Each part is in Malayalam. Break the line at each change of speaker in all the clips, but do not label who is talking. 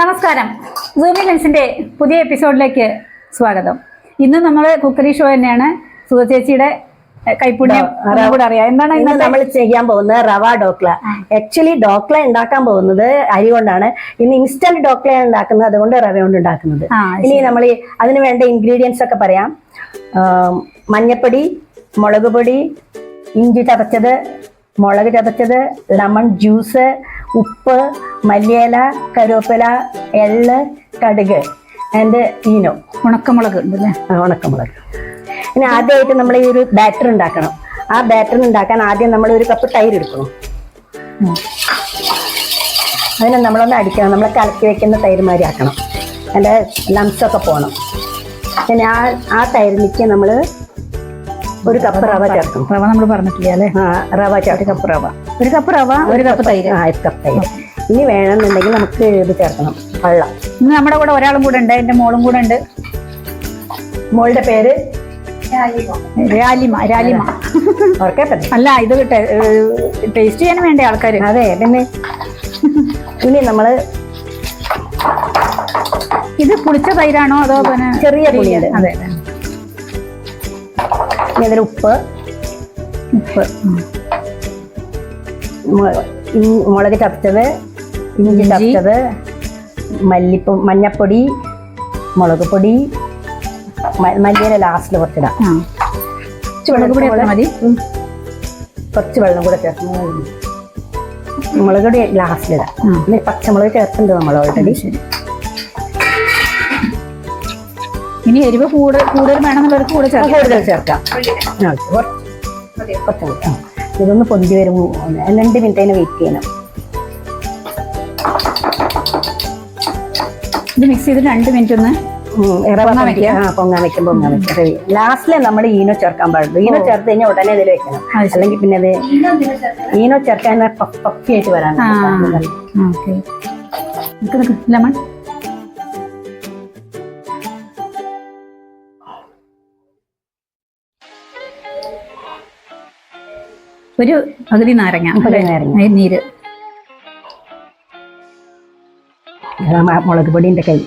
നമസ്കാരം. സൂമി ലെൻസിന്റെ പുതിയ എപ്പിസോഡിലേക്ക് സ്വാഗതം. ഇന്ന് നമ്മൾ കുക്കറി ഷോ തന്നെയാണ്. സുധ ചേച്ചിയുടെ കൈപ്പുണ്യം ഒന്നും കൂടെ അറിയാം. എന്താണ്
ഇന്ന് നമ്മൾ ചെയ്യാൻ പോകുന്നത് റവ ഡോക്ല. ആക്ച്വലി ഡോക്ല ഉണ്ടാക്കാൻ പോകുന്നത് അരി കൊണ്ടാണ്. ഇന്ന് ഇൻസ്റ്റന്റ് ഡോക്ലയാണ് ഉണ്ടാക്കുന്നത്. അതുകൊണ്ട് റവ കൊണ്ട് ഉണ്ടാക്കുന്നത്. ഇനി നമ്മൾ അതിന് വേണ്ട ഇൻഗ്രീഡിയൻസ് ഒക്കെ പറയാം. മഞ്ഞപ്പൊടി മുളക് പൊടി ഇഞ്ചി ചതച്ചത് മുളക് ചതച്ചത് ലെമൺ ജ്യൂസ് ഉപ്പ് മല്ലിയില കരുവേപ്പില എൾ കടുക് ആൻഡ് ഈനോ.
ഉണക്കമുളക് ഉണ്ടല്ലേ?
ആ, ഉണക്കമുളക്. ഇനി ആദ്യമായിട്ട് നമ്മൾ ഈ ഒരു ബാറ്റർ ഉണ്ടാക്കണം. ആ ബാറ്റർ ഉണ്ടാക്കാൻ ആദ്യം നമ്മൾ ഒരു കപ്പ് തൈര് എടുക്കണം. അതിനെ നമ്മളൊന്ന് അടിക്കണം. നമ്മൾ കലക്കി വെക്കുന്ന തൈര് മാതിരി ആക്കണം. അതിന്റെ ലംസൊക്കെ പോകണം പിന്നെ ആ ആ തൈരിലേക്ക് നമ്മൾ ഒരു കപ്പ് റവ ചേർക്കും.
റവ നമ്മൾ പറഞ്ഞിട്ടില്ല അല്ലേ?
ആ റവ ചേർത്ത്
കപ്പ് റവ. ഒരു കപ്പ് റവ ഒരു കപ്പ് തൈര്.
ആ ഒരു കപ്പ് തൈര്. ഇനി വേണമെന്നുണ്ടെങ്കിൽ നമുക്ക് ഇത് ചേർക്കണം. വെള്ളം.
ഇന്ന് നമ്മുടെ കൂടെ ഒരാളും കൂടെ ഉണ്ട് എന്റെ മോളും കൂടെ ഉണ്ട്.
മോളുടെ പേര്?
രാലിമ. രാലിമ അല്ല ഇത് ടേസ്റ്റ് ചെയ്യാൻ വേണ്ട ആൾക്കാർ
അതെ പിന്നെ ഇനി നമ്മൾ
ഇത് പുളിച്ച തൈരാണോ അതോ പിന്നെ
ചെറിയ പുളിയുണ്ട്?
അതെ.
ഇനി അതിൽ ഉപ്പ്
ഉപ്പ്
മുളക് ചതച്ചത് ഇഞ്ചി
ചത്തത്
ചതച്ചത് മല്ലിപ്പ മഞ്ഞപ്പൊടി മുളക് പൊടി മല്ലിയുടെ മല്ലിയില ലാസ്റ്റിൽ കുറച്ചിടാം.
മതി
കുറച്ച് വെള്ളം കൂടെ ചേർക്കണം മുളക് പൊടി ലാസ്റ്റിലിടാം പച്ചമുളക് ചേർത്തിട്ടുണ്ട് നമ്മൾ ഓൾറെഡി
ശരി. ഇനി എരിവ് കൂടുതൽ കൂടുതൽ വേണമെന്നുള്ളവർക്ക് കൂടെ ചേർക്കാം.
കൂടുതൽ ചേർക്കാം. ഇതൊന്ന് പൊന്തി വരുമ്പോൾ രണ്ട് മിനിറ്റ് അതിന് വെയിറ്റ് ചെയ്യണം.
ഇത് മിക്സ് ചെയ്ത് രണ്ട് മിനിറ്റ് ഒന്ന് പൊങ്ങാൻ
വെക്കാം. പൊങ്ങാൻ വെക്കും പൊങ്ങാൻ വെക്കും. ലാസ്റ്റിൽ നമ്മൾ ഈനോ ചേർക്കാൻ പാടുള്ളൂ. ഈനോ ചേർത്ത് കഴിഞ്ഞാൽ ഉടനെ ഇതിൽ വെക്കണം. അല്ലെങ്കിൽ പിന്നെ അത് ഈനോ ചേർക്കാൻ പപ്പി ആയിട്ട് വരാൻ
ലെമൺ ഒരു പകുതി നാരങ്ങ.
പകുതി
നീര്.
മുളക് പൊടിന്റെ കൈ.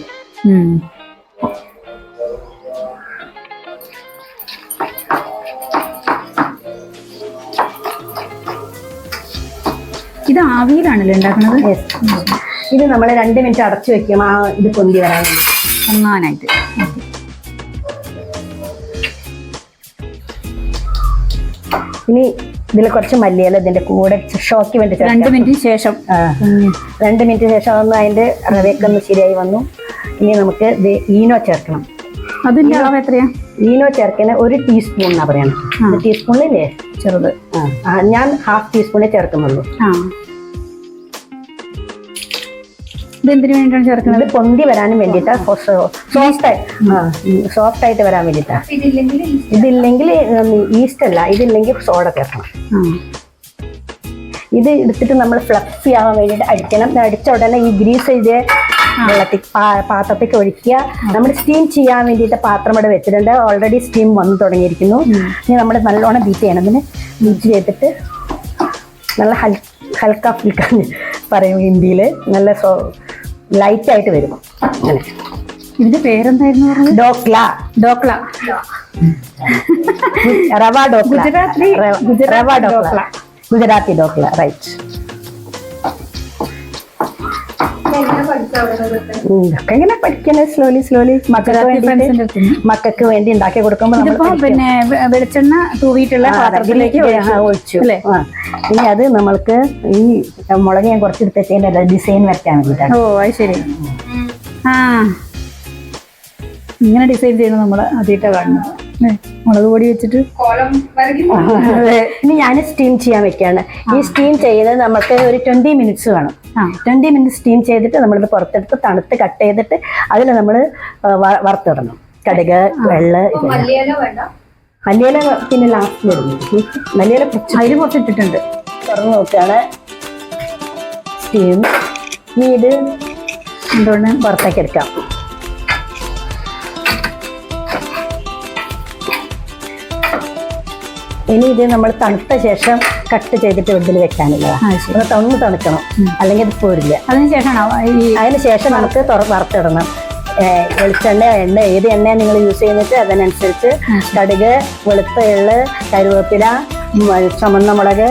ഇത് ആവിയിലാണല്ലോ ഉണ്ടാക്കുന്നത്
ഇത് നമ്മൾ രണ്ട് മിനിറ്റ് അടച്ചു വെക്കും. ആ ഇത് പൊന്തി വരാൻ നന്നാനായിട്ട്
ഒന്നാനായിട്ട്.
ഇനി ഇതിൽ കുറച്ച് മല്ലിയില ഇതിന്റെ കൂടെ ഷോക്ക് വേണ്ടി.
രണ്ട് മിനിറ്റിന് ശേഷം.
രണ്ട് മിനിറ്റ് ശേഷം ഒന്ന് അതിന്റെ റവയൊക്കെ ഒന്ന് ശരിയായി വന്നു. ഇനി നമുക്ക് ഇത് ഈനോ ചേർക്കണം.
അതിന്റെ അളവ് എത്രയാ?
ഈനോ ചേർക്കുന്ന ഒരു ടീസ്പൂൺ എന്നാ പറയണം. ടീസ്പൂണില്ലേ
ചെറുത്.
ഞാൻ ഹാഫ് ടീസ്പൂണേ ചേർക്കുന്നുള്ളൂ.
ഇതെന്തിനു വേണ്ടിയാണ് ചേർക്കുന്നത്?
പൊന്തി വരാനും വേണ്ടിട്ടാ സോഫ്റ്റ് സോഫ്റ്റ് ആയിട്ട് വരാൻ വേണ്ടിയിട്ടാ. ഇതില്ലെങ്കിൽ ഈസ്റ്റ്. അല്ല ഇതില്ലെങ്കിൽ സോഡ ചേർക്കണം. ഇത് എടുത്തിട്ട് നമ്മൾ ഫ്ലഫി ആവാൻ വേണ്ടിയിട്ട് അടിക്കണം. അടിച്ച ഉടനെ ഈ ഗ്രീസ് ചെയ്ത് വെള്ളത്തിൽ പാത്രത്തേക്ക് ഒഴിക്കുക. നമ്മൾ സ്റ്റീം ചെയ്യാൻ വേണ്ടിയിട്ട് പാത്രം ഇവിടെ വെച്ചിട്ടുണ്ട്. ഓൾറെഡി സ്റ്റീം വന്നു തുടങ്ങിയിരിക്കുന്നു. ഇനി നമ്മൾ നല്ലോണം ബീറ്റ് ചെയ്യണം. ഇതിന് ബീറ്റ് ചെയ്തിട്ട് നല്ല ഹൽ ഹൽക്ക ഫുൽക്ക പറയും ഹിന്ദിയിൽ നല്ല സോ ലൈറ്റ് ആയിട്ട് വരും. അങ്ങനെ.
ഇതിന്റെ പേരെന്തായിരുന്നു പറഞ്ഞത്?
ഡോക്ല.
ഡോക്ല.
റവ ഡോക്ല.
ഗുജറാത്തി
റവ- ഡോക്ല. ഗുജറാത്തി ഡോക്ല റൈറ്റ് ഇതൊക്കെ ഇങ്ങനെ പഠിക്കണേ സ്ലോലി സ്ലോലി മക്കൾക്ക് വേണ്ടിയിട്ട് മക്കൾക്ക് വേണ്ടി ഉണ്ടാക്കി കൊടുക്കുമ്പോൾ
ഇതിപ്പോ പിന്നെ വെളിച്ചെണ്ണ
തൂവിട്ടുള്ള
പാത്രത്തിലേക്ക് ഒഴിച്ചു. അല്ലേ?
ഇനി അത് നമ്മൾക്ക് ഈ മുളക് ഞാൻ കുറച്ചെടുത്ത് വെച്ചതിന്റെ ഡിസൈൻ വരയ്ക്കാൻ വേണ്ടിയിട്ടാണ്.
ഓ അത് ശരി. ആ. ഇങ്ങനെ ഡിസൈൻ ചെയ്യുന്നത് നമ്മൾ ആദ്യമായിട്ടാണ് കാണുന്നത്? മുളക് പൊടി വെച്ചിട്ട്.
അതെ. ഇനി ഞാൻ സ്റ്റീം ചെയ്യാൻ വെക്കുകയാണ് ഈ സ്റ്റീം ചെയ്യുന്നത് നമുക്ക് ഒരു ട്വന്റി മിനിറ്റ്സ് വേണം. ട്വന്റി മിനിറ്റ്സ് സ്റ്റീം ചെയ്തിട്ട് നമ്മളിത് പുറത്തെടുത്ത് തണുത്ത് കട്ട് ചെയ്തിട്ട് അതിൽ നമ്മൾ വറുത്തിടണം. കടുക് വെള്ള മല്ലിയില പിന്നെ ലാസ്റ്റിൽ ഇടുന്നു. മല്ലിയില അരി
അതിൽ കുറച്ച് ഇട്ടിട്ടുണ്ട്
തുറന്ന് നോക്കുകയാണ്. സ്റ്റീം ഇനി ഇത്
എന്തുകൊണ്ട്?
പുറത്തേക്ക് എടുക്കാം. ഇനി ഇത് നമ്മൾ തണുത്ത ശേഷം കട്ട് ചെയ്തിട്ട് ഇതിൽ വെക്കാനുള്ളതാണ് ഒന്ന് തണുന്ന് തണുക്കണം. അല്ലെങ്കിൽ ഇത് പോരില്ല.
അതിനുശേഷമാണോ
അതിന് ശേഷം നമുക്ക് വറുത്തിടണം. വെളിച്ചെണ്ണ എണ്ണ ഏത് എണ്ണ നിങ്ങൾ യൂസ് ചെയ്യുന്നിട്ട് അതിനനുസരിച്ച് കടുക് വെളുത്ത എള്ള് കരുവേപ്പില ചുമന്ന മുളക്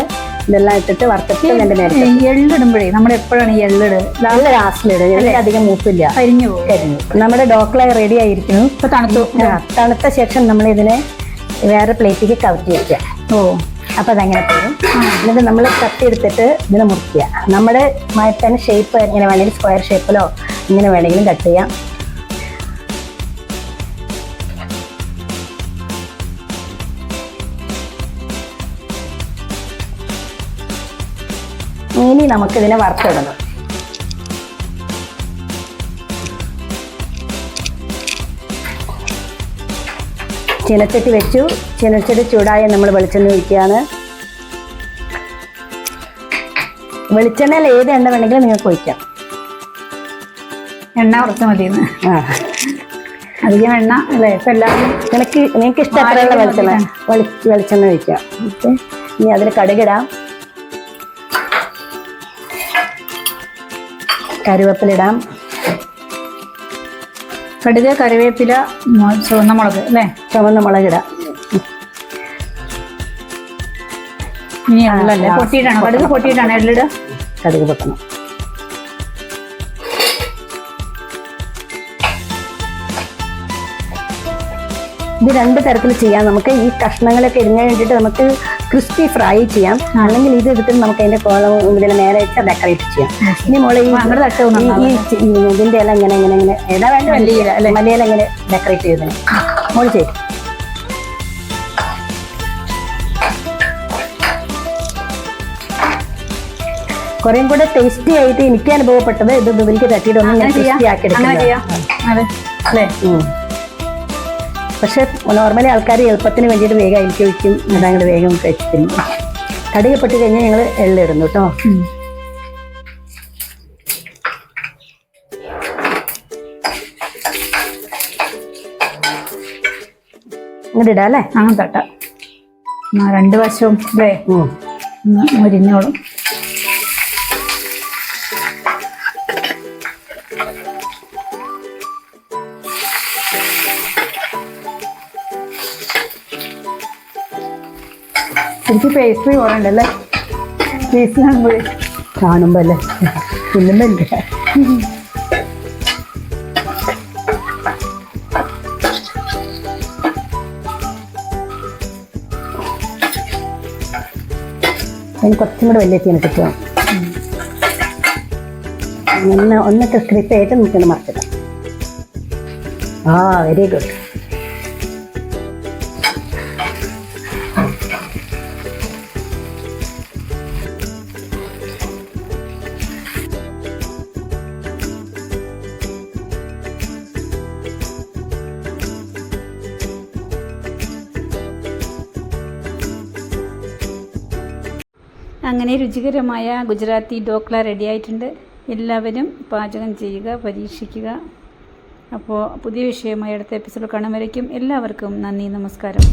ഇതെല്ലാം ഇട്ടിട്ട് വറുത്തിട്ട് എന്റെ
നേരത്തെ എള്ളിടുമ്പോഴേ നമ്മൾ എപ്പോഴാണ് ഈ എള്ളിട്?
നല്ല ലാസ്റ്റിലിടും എള്ളി അധികം മൂപ്പില്ല.
കരിഞ്ഞു
കരിഞ്ഞു നമ്മുടെ ഡോക്കളെ റെഡി ആയിരിക്കുന്നു.
തണുത്തു.
തണുത്ത ശേഷം നമ്മൾ ഇതിനെ വേറെ പ്ലേറ്റിലേക്ക് കവറ്റി വെക്കുക
ഓ.
അപ്പൊ അതങ്ങനെ പോകും. എന്നിട്ട് നമ്മൾ കത്തിയെടുത്തിട്ട് ഇതിനെ മുറിക്കുക. നമ്മുടെ മയത്തിന് ഷേപ്പ് ഇങ്ങനെ വേണമെങ്കിൽ സ്ക്വയർ ഷേപ്പിലോ ഇങ്ങനെ വേണമെങ്കിലും കട്ട് ചെയ്യാം. ഇനി നമുക്കിതിനെ വറുത്തിടണം ചീനച്ചട്ടി വെച്ചു. ചീനച്ചട്ടി ചൂടായ നമ്മൾ വെളിച്ചെണ്ണ ഒഴിക്കുകയാണ്. വെളിച്ചെണ്ണയിൽ ഏത് എണ്ണ വേണമെങ്കിലും നിങ്ങൾക്ക് ഒഴിക്കാം.
എണ്ണ കുറച്ച്
മതി
അധികം എണ്ണ അല്ലേ? ഇപ്പം എല്ലാവരും
നിനക്ക് നിങ്ങൾക്ക് ഇഷ്ടപ്പെട്ടുള്ള വെളിച്ചെണ്ണ. വെളി വെളിച്ചെണ്ണ ഒഴിക്കാം. ഓക്കെ. ഇനി അതിൽ കടുകിടാം. കരുവേപ്പിലിടാം
കടുക് കറിവേപ്പില ചുവന്ന മുളക് അല്ലേ?
ചുവന്ന മുളകിടാം
ഇനി എള്ളല്ലേ പൊട്ടിയിട്ടാണോ? കടുക് പൊട്ടിയിട്ടാണ് എള്ളിടുക
കടുക് പൊട്ടണം. ഇത് രണ്ട് തരത്തിൽ ചെയ്യാം. നമുക്ക് ഈ കഷ്ണങ്ങളൊക്കെ ഇരിഞ്ഞാൻ വേണ്ടിയിട്ട് നമുക്ക് ക്രിസ്പി ഫ്രൈ ചെയ്യാം. അല്ലെങ്കിൽ ഇത് എടുത്തിട്ട് നമുക്ക് അതിന്റെ കോളം ഇതിൽ നേരെ ഇട്ട് ഡെക്കറേറ്റ് ചെയ്യാം. ഇനി മോളെ ഈ ഇതിന്റെ എല്ലാം ഇങ്ങനെ ഇങ്ങനെ ഇങ്ങനെ. ഏതാ വേണ്ട
മല്ലിയില?
മല്ലിയില ഇങ്ങനെ ഡെക്കറേറ്റ് ചെയ്തത് മോൾ ചെയ്തു കുറേം കൂടെ ടേസ്റ്റി ആയിട്ട് എനിക്ക് അനുഭവപ്പെട്ടത് ഇത് ഇതിലേക്ക് തട്ടിയിട്ട് ഒന്നും ഞാൻ ടേസ്റ്റി ആക്കി
എടുക്കാം
എടുക്കുന്നത്
അല്ലേ.
പക്ഷെ നോർമലി ആൾക്കാർ എളുപ്പത്തിന് വേണ്ടിയിട്ട് വേഗം അതിലേക്ക് വയ്ക്കും അതങ്ങോട്ട് വേഗം കഴിച്ചിരുന്നു കടുക് പൊട്ടി കഴിഞ്ഞാൽ ഞങ്ങൾ എള്ളിടുന്നു കേട്ടോ. ഇങ്ങോട്ട് ഇടാം അല്ലേ?
അങ്ങനെ തട്ട ആ രണ്ട് വശവും. മുരിഞ്ഞോളും. എനിക്ക് പേസ്ട്രി പോലെ ഉണ്ടല്ലേ പേസ്ട്രി കാണുമ്പോഴേ
കാണുമ്പോ അല്ലേ തിന്നുമ്പല്ലേ അതിന് കുറച്ചും കൂടെ വലിയ ചെയ്യണം കിട്ടുക ഒന്ന് സ്ക്രിപ്റ്റ് ആയിട്ട് നമുക്കൊന്ന് മറച്ചിടാം. ആ വെരി ഗുഡ്
അങ്ങനെ രുചികരമായ ഗുജറാത്തി ഡോക്ല റെഡിയായിട്ടുണ്ട് എല്ലാവരും പാചകം ചെയ്യുക പരീക്ഷിക്കുക. അപ്പോൾ പുതിയ വിഷയമായി അടുത്ത എപ്പിസോഡ് കാണുമ്പോഴേക്കും എല്ലാവർക്കും നന്ദി നമസ്കാരം.